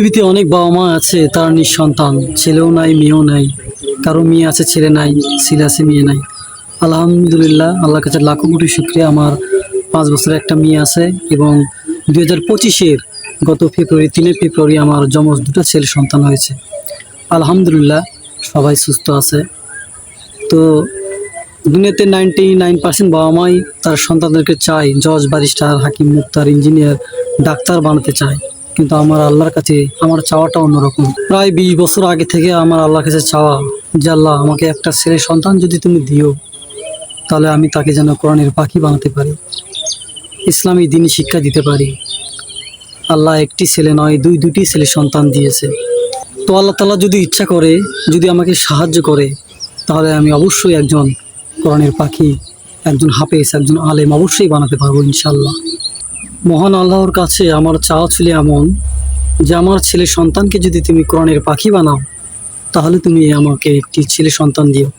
পৃথিবীতে অনেক বাবা মা আছে, তার নিঃসন্তান। ছেলেও নাই, মেয়েও নাই, কারও মেয়ে আছে, ছেলে নাই, ছেলে আছে, মেয়ে নাই। আলহামদুলিল্লাহ, আল্লাহর কাছে লাখো কোটি শুক্রিয়া। আমার পাঁচ বছরের একটা মেয়ে আছে এবং দুই হাজার পঁচিশের গত ফেব্রুয়ারি তিনে ফেব্রুয়ারি আমার যমজ দুটো ছেলে সন্তান হয়েছে। আলহামদুলিল্লাহ, সবাই সুস্থ আছে। তো দুনিয়াতে নাইনটি নাইন পার্সেন্ট বাবা মাই তার সন্তানদেরকে চায় জজ, ব্যারিস্টার, হাকিম, মুক্তার, ইঞ্জিনিয়ার, ডাক্তার বানাতে চায় কিন্তু আমার আল্লাহর কাছে আমার চাওয়াটা অন্যরকম। প্রায় বিশ বছর আগে থেকে আমার আল্লাহর কাছে চাওয়া যে আল্লাহ, আমাকে একটা ছেলে সন্তান যদি তুমি দিও, তাহলে আমি তাকে যেন কোরআনের পাখি বানাতে পারি, ইসলামী দিনই শিক্ষা দিতে পারি। আল্লাহ একটি ছেলে নয়, দুই, দুটি ছেলে সন্তান দিয়েছে। তো আল্লাহ তালা যদি ইচ্ছা করে, যদি আমাকে সাহায্য করে, তাহলে আমি অবশ্যই একজন কোরআনের পাখি, একজন হাফেজ, একজন আলেম অবশ্যই বানাতে পারব ইনশাল্লাহ মহান আল্লাহর কাছে আমার চাওয়া ছিল এমন যে আমার ছেলে সন্তানকে যদি তুমি কোরআনের পাখি বানাও, তাহলে তুমি আমাকে একটি ছেলে সন্তান দিও।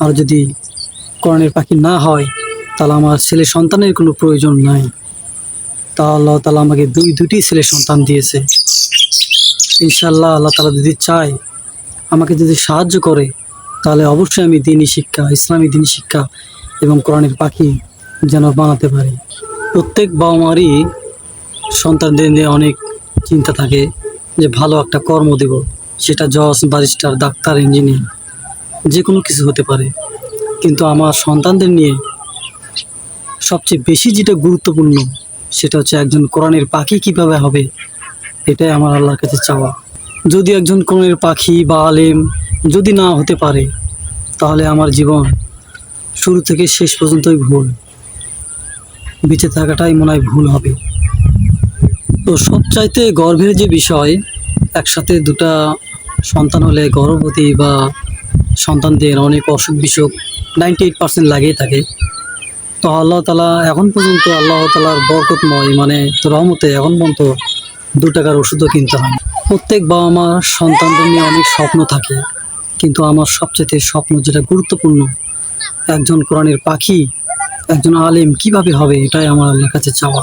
আর যদি কোরআনের পাখি না হয়, তাহলে আমার ছেলে সন্তানের কোনো প্রয়োজন নাই। তা আল্লাহ তালা আমাকে দুই, দুটি ছেলে সন্তান দিয়েছে। ইনশাল্লাহ আল্লাহ তালা যদি চায়, আমাকে যদি সাহায্য করে, তাহলে অবশ্যই আমি দিনই শিক্ষা, ইসলামী দিনই শিক্ষা এবং কোরআনের পাখি যেন বানাতে পারি। প্রত্যেক বাবা মারই সন্তানদের নিয়ে অনেক চিন্তা থাকে যে ভালো একটা কর্ম দেব। সেটা জজ, ব্যারিস্টার, ডাক্তার, ইঞ্জিনিয়ার, যে কোনো কিছু হতে পারে। কিন্তু আমার সন্তানদের নিয়ে সবচেয়ে বেশি যেটা গুরুত্বপূর্ণ, সেটা হচ্ছে একজন কোরআনের পাখি কীভাবে হবে, এটাই আমার আল্লাহর কাছে চাওয়া। যদি একজন কোরআনের পাখি বা আলেম যদি না হতে পারে, তাহলে আমার জীবন শুরু থেকে শেষ পর্যন্তই ভুল। বেঁচে থাকাটাই মনে হয় ভুল হবে। তো সবচাইতে গর্বের যে বিষয়, একসাথে দুটা সন্তান হলে গর্ভবতী বা সন্তানদের অনেক অসুখ বিসুখ নাইনটি এইট পার্সেন্ট লাগেই থাকে। তো আল্লাহ তালা এখন পর্যন্ত আল্লাহ তালার বরকতময় মানে রহমতে এখন পর্যন্ত দু টাকার ওষুধও কিনতে হয় প্রত্যেক বাবা মার সন্তানদের নিয়ে অনেক স্বপ্ন থাকে, কিন্তু আমার সবচেয়ে স্বপ্ন যেটা গুরুত্বপূর্ণ, একজন কোরআনের পাখি একজন আলেম কীভাবে হবে? এটাই আমার কাছে চাওয়া।